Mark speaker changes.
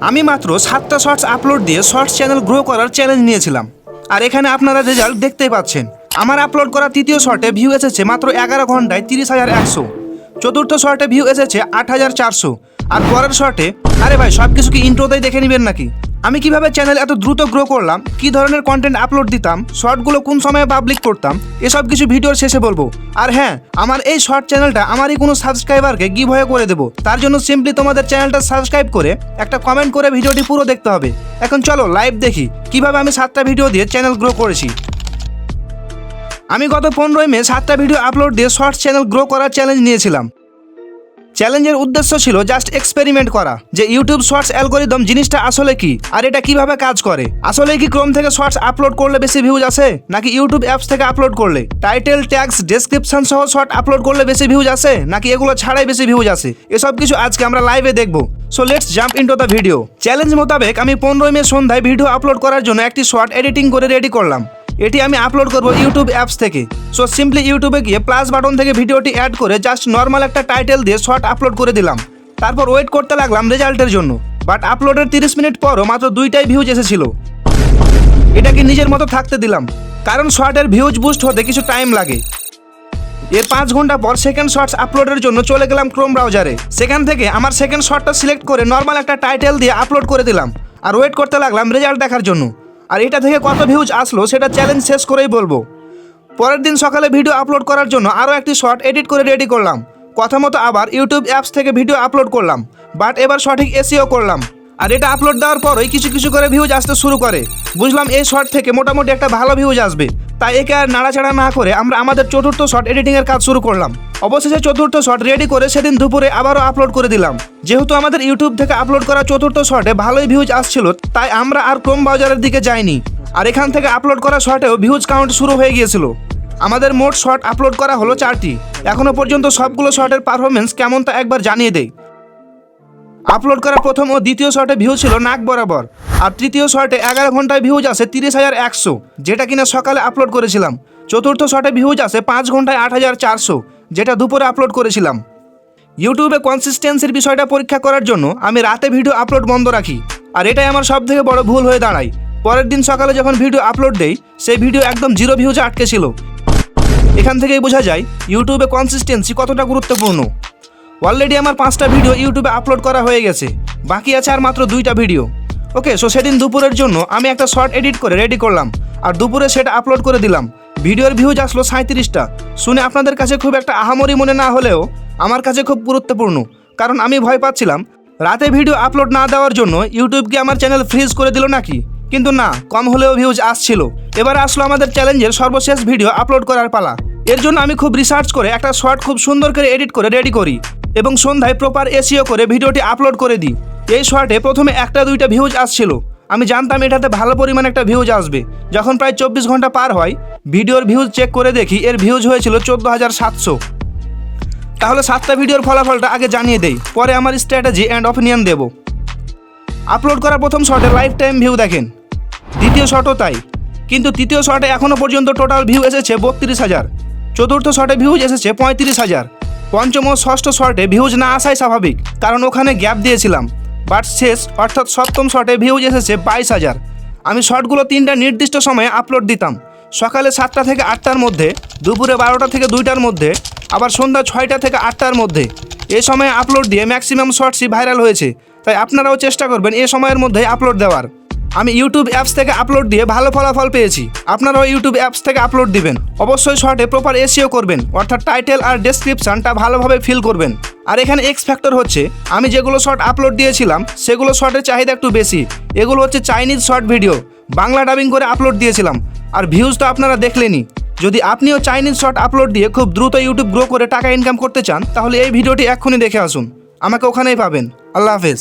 Speaker 1: আমি মাত্র সাতটা শর্টস আপলোড দিয়ে শর্টস চ্যানেল গ্রো করার চ্যালেঞ্জ নিয়েছিলাম। আর এখানে আপনারা রেজাল্ট দেখতেই পাচ্ছেন। আমার আপলোড করা তৃতীয় শর্টে ভিউ এসেছে মাত্র এগারো ঘন্টায় তিরিশ হাজার একশো। চতুর্থ শর্টে ভিউ এসেছে আট হাজার চারশো। আর পরের শর্টে, আরে ভাই সব কিছু কি ইন্ট্রোতেই দেখে নেবেন নাকি? আমি কীভাবে চ্যানেল এত দ্রুত গ্রো করলাম? কি ধরনের কন্টেন্ট আপলোড দিতাম? শর্টগুলো কোন সময়ে পাবলিক করতাম? এসব কিছু ভিডিওর শেষে বলব। আর হ্যাঁ আমার এই শর্ট চ্যানেলটা আমারই কোনো সাবস্ক্রাইবারকে গিভ হয়ে করে দেবো। তার জন্য সিম্পলি তোমাদের চ্যানেলটা সাবস্ক্রাইব করে একটা কমেন্ট করে ভিডিওটি পুরো দেখতে হবে। এখন চলো লাইভ দেখি, কীভাবে আমি সাতটা ভিডিও দিয়ে চ্যানেল গ্রো করেছি। আমি গত পনেরোই মে সাতটা ভিডিও আপলোড দিয়ে শর্টস চ্যানেল গ্রো করার চ্যালেঞ্জ নিয়েছিলাম। চ্যালেঞ্জের উদ্দেশ্য ছিল জাস্ট এক্সপেরিমেন্ট করা, যে ইউটিউব শর্টস অ্যালগোরিদম জিনিসটা আসলে কি, আর এটা কীভাবে কাজ করে। আসলে কি ক্রোম থেকে শর্টস আপলোড করলে বেশি ভিউজ আসে, নাকি ইউটিউব অ্যাপস থেকে আপলোড করলে? টাইটেল ট্যাক্স ডেসক্রিপশন সহ শর্ট আপলোড করলে বেশি ভিউজ আসে, নাকি এগুলো ছাড়াই বেশি ভিউজ আসে? এসব কিছু আজকে আমরা লাইভে দেখব। So let's jump into the video challenge মোতাবেক আমি পনেরোই মে সন্ধ্যায় ভিডিও আপলোড করার জন্য একটি শর্ট এডিটিং করে রেডি করলাম। এটি আমি আপলোড করব ইউটিউব অ্যাপস থেকে। সো সিম্পলি ইউটিউবে গিয়ে প্লাস বাটন থেকে ভিডিওটি অ্যাড করে জাস্ট নর্মাল একটা টাইটেল দিয়ে শর্ট আপলোড করে দিলাম। তারপর ওয়েট করতে লাগলাম রেজাল্টের জন্য। বাট আপলোডের তিরিশ মিনিট পরও মাত্র দুইটাই ভিউজ এসেছিল। এটাকে নিজের মতো থাকতে দিলাম? কারণ শর্টের ভিউজ বুস্ট হতে কিছু টাইম লাগে। এর পাঁচ ঘণ্টা পর সেকেন্ড শর্টস আপলোডের জন্য চলে গেলাম ক্রোম ব্রাউজারে সেখান থেকে আমার সেকেন্ড শর্টটা সিলেক্ট করে নর্মাল একটা টাইটেল দিয়ে আপলোড করে দিলাম। আর ওয়েট করতে লাগলাম রেজাল্ট দেখার জন্য। আর এটা থেকে কত ভিউজ আসলো সেটা চ্যালেঞ্জ শেষ করেই বলব। পরের দিন সকালে ভিডিও আপলোড করার জন্য আরও একটি শর্ট এডিট করে রেডি করলাম। কথা মতো আবার ইউটিউব অ্যাপস থেকে ভিডিও আপলোড করলাম বাট এবার সঠিক এসিও করলাম। আর এটা আপলোড দেওয়ার পরই কিছু কিছু করে ভিউজ আসতে শুরু করে। বুঝলাম এই শর্ট থেকে মোটামুটি একটা ভালো ভিউজ আসবে। তাই একে আর নাড়াচাড়া না করে আমরা আমাদের চতুর্থ শর্ট এডিটিংয়ের কাজ শুরু করলাম। অবশেষে চতুর্থ শট রেডি করে সেদিন দুপুরে আবারও আপলোড করে দিলাম। যেহেতু আমাদের ইউটিউব থেকে আপলোড করা চতুর্থ শটে ভালোই ভিউজ আসছিল, তাই আমরা আর ক্রোম বাজারের দিকে যাইনি। আর এখান থেকে আপলোড করা শটেও ভিউজ কাউন্ট শুরু হয়ে গিয়েছিল। আমাদের মোট শট আপলোড করা হলো চারটি। এখনও পর্যন্ত সবগুলো শটের পারফরমেন্স কেমন তা একবার জানিয়ে দেই। আপলোড করা প্রথম ও দ্বিতীয় শর্টে ভিউ ছিল নাক বরাবর। আর তৃতীয় শটে এগারো ঘন্টায় ভিউজ আসে তিরিশ হাজার একশো। যেটা কিনা সকালে আপলোড করেছিলাম। চতুর্থ শর্টে ভিউজ আসে পাঁচ ঘন্টায় আট হাজার চারশো। যেটা দুপুরে আপলোড করেছিলাম। ইউটিউবে কনসিস্টেন্সির বিষয়টা পরীক্ষা করার জন্য আমি রাতে ভিডিও আপলোড বন্ধ রাখি। আর এটাই আমার সব থেকে বড় ভুল হয়ে দাঁড়ায়। পরের দিন সকালে যখন ভিডিও আপলোড দেই, সেই ভিডিও একদম জিরো ভিউজে আটকে ছিল। এখান থেকেই বোঝা যায় ইউটিউবে কনসিস্টেন্সি কতটা গুরুত্বপূর্ণ। অলরেডি আমার পাঁচটা ভিডিও ইউটিউবে আপলোড করা হয়ে গেছে। বাকি আছে আর মাত্র দুইটা ভিডিও ওকে সো সেদিন দুপুরের জন্য আমি একটা শর্ট এডিট করে রেডি করলাম। আর দুপুরে সেটা আপলোড করে দিলাম। ভিডিওর ভিউজ আসলো সাঁত্রিশটা শুনে আপনাদের কাছে খুব একটা আহামরি মনে না হলেও আমার কাছে খুব গুরুত্বপূর্ণ, কারণ আমি ভয় পাচ্ছিলাম। রাতে ভিডিও আপলোড না দেওয়ার জন্য ইউটিউব কি আমার চ্যানেল ফ্রিজ করে দিল নাকি? কিন্তু না, কম হলেও ভিউজ আসছিল। এবার আসলো আমাদের চ্যালেঞ্জের সর্বশেষ ভিডিও আপলোড করার পালা। এর জন্য আমি খুব রিসার্চ করে একটা শর্ট খুব সুন্দর করে এডিট করে রেডি করি এবং সন্ধ্যায় প্রপার এসিও করে ভিডিওটি আপলোড করে দিই। এই শর্টে প্রথমে একটা দুইটা ভিউজ আসছিল। আমি জানতাম এটাতে ভালো পরিমাণে একটা ভিউজ আসবে। যখন প্রায় চব্বিশ ঘণ্টা পার হয়, ভিডিওর ভিউজ চেক করে দেখি, এর ভিউজ হয়েছিল চোদ্দ হাজার সাতশো। তাহলে সাতটা ভিডিওর ফলাফলটা আগে জানিয়ে দেই, পরে আমার স্ট্র্যাটেজি অ্যান্ড অপিনিয়ন দেব। আপলোড করা প্রথম শটে লাইফ টাইম ভিউ দেখেন। দ্বিতীয় শটও তাই, কিন্তু তৃতীয় শটে এখনও পর্যন্ত টোটাল ভিউ এসেছে বত্রিশ হাজার। চতুর্থ শটে ভিউজ এসেছে পঁয়ত্রিশ হাজার। পঞ্চম ষষ্ঠ শটে ভিউজ না আসাই স্বাভাবিক, কারণ ওখানে গ্যাপ দিয়েছিলাম। বাট শেষ, অর্থাৎ সপ্তম শটে ভিউজ এসেছে বাইশ হাজার। আমি শটগুলো তিনটা নির্দিষ্ট সময়ে আপলোড দিতাম। সকালে সাতটা থেকে আটটার মধ্যে, দুপুরে বারোটা থেকে দুইটার মধ্যে, আবার সন্ধ্যা ছয়টা থেকে আটটার মধ্যে। এ সময়ে আপলোড দিয়ে ম্যাক্সিমাম শর্টসই ভাইরাল হয়েছে। তাই আপনারাও চেষ্টা করবেন এ সময়ের মধ্যে আপলোড দেওয়ার। আমি ইউটিউব অ্যাপস থেকে আপলোড দিয়ে ভালো ফলাফল পেয়েছি। আপনারাও ইউটিউব অ্যাপস থেকে আপলোড দিবেন। অবশ্যই শর্টে প্রপার এসিও করবেন। অর্থাৎ টাইটেল আর ডেসক্রিপশনটা ভালোভাবে ফিল করবেন। আর এখানে এক্স ফ্যাক্টর হচ্ছে, আমি যেগুলো শর্ট আপলোড দিয়েছিলাম, সেগুলো শর্টের চাহিদা একটু বেশি। এগুলো হচ্ছে Chinese short video Bangla dubbing করে আপলোড দিয়েছিলাম। আর ভিউজ তো আপনারা দেখলেনই। যদি আপনিও চাইনিজ শর্ট আপলোড দিয়ে খুব দ্রুত ইউটিউব গ্রো করে টাকা ইনকাম করতে চান, তাহলে এই ভিডিওটি এক্ষুনি দেখে আসুন। আমাকে ওখানেই পাবেন। আল্লাহ হাফেজ।